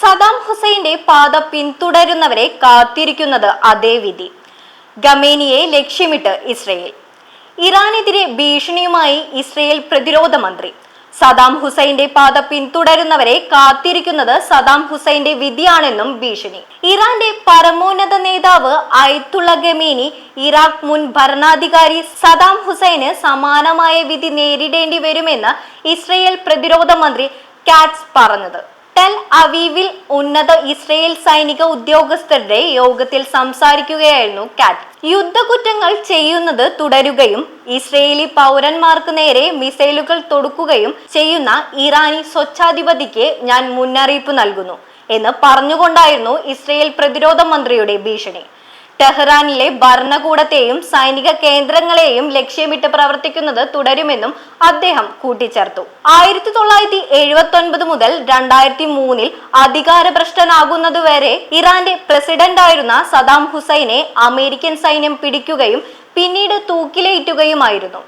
സദാം ഹുസൈന്റെ പാത പിന്തുടരുന്നവരെ കാത്തിരിക്കുന്നത് അതേ വിധി. ഗമേനിയെ ലക്ഷ്യമിട്ട് ഇസ്രയേൽ. ഇറാനെതിരെ ഭീഷണിയുമായി ഇസ്രയേൽ പ്രതിരോധ മന്ത്രി. സദാം ഹുസൈന്റെ പാത പിന്തുടരുന്നവരെ കാത്തിരിക്കുന്നത് സദാം ഹുസൈന്റെ വിധിയാണെന്നും ഭീഷണി. ഇറാന്റെ പരമോന്നത നേതാവ് അയത്തുള്ള ഗമേനി ഇറാഖ് മുൻ ഭരണാധികാരി സദാം ഹുസൈന് സമാനമായ വിധി നേരിടേണ്ടി വരുമെന്ന് ഇസ്രയേൽ പ്രതിരോധ മന്ത്രി കാറ്റ്സ് പറഞ്ഞത്. ടെൽ അവീവിൽ ഉന്നത ഇസ്രയേൽ സൈനിക ഉദ്യോഗസ്ഥരുടെ യോഗത്തിൽ സംസാരിക്കുകയായിരുന്നു കാറ്റ്. യുദ്ധകുറ്റങ്ങൾ ചെയ്യുന്നത് തുടരുകയും ഇസ്രയേലി പൗരന്മാർക്ക് നേരെ മിസൈലുകൾ തൊടുക്കുകയും ചെയ്യുന്ന ഇറാനി സ്വച്ഛാധിപതിക്ക് ഞാൻ മുന്നറിയിപ്പ് നൽകുന്നു എന്ന് പറഞ്ഞുകൊണ്ടായിരുന്നു ഇസ്രയേൽ പ്രതിരോധ മന്ത്രിയുടെ ഭീഷണി. ടെഹ്റാനിലെ ഭരണകൂടത്തെയും സൈനിക കേന്ദ്രങ്ങളെയും ലക്ഷ്യമിട്ട് പ്രവർത്തിക്കുന്നത് തുടരുമെന്നും അദ്ദേഹം കൂട്ടിച്ചേർത്തു. ആയിരത്തി തൊള്ളായിരത്തി എഴുപത്തി ഒൻപത് മുതൽ രണ്ടായിരത്തി മൂന്നിൽ അധികാരഭ്രഷ്ടനാകുന്നതുവരെ ഇറാന്റെ പ്രസിഡന്റായിരുന്ന സദാം ഹുസൈനെ അമേരിക്കൻ സൈന്യം പിടിക്കുകയും പിന്നീട് തൂക്കിലേറ്റുകയുമായിരുന്നു.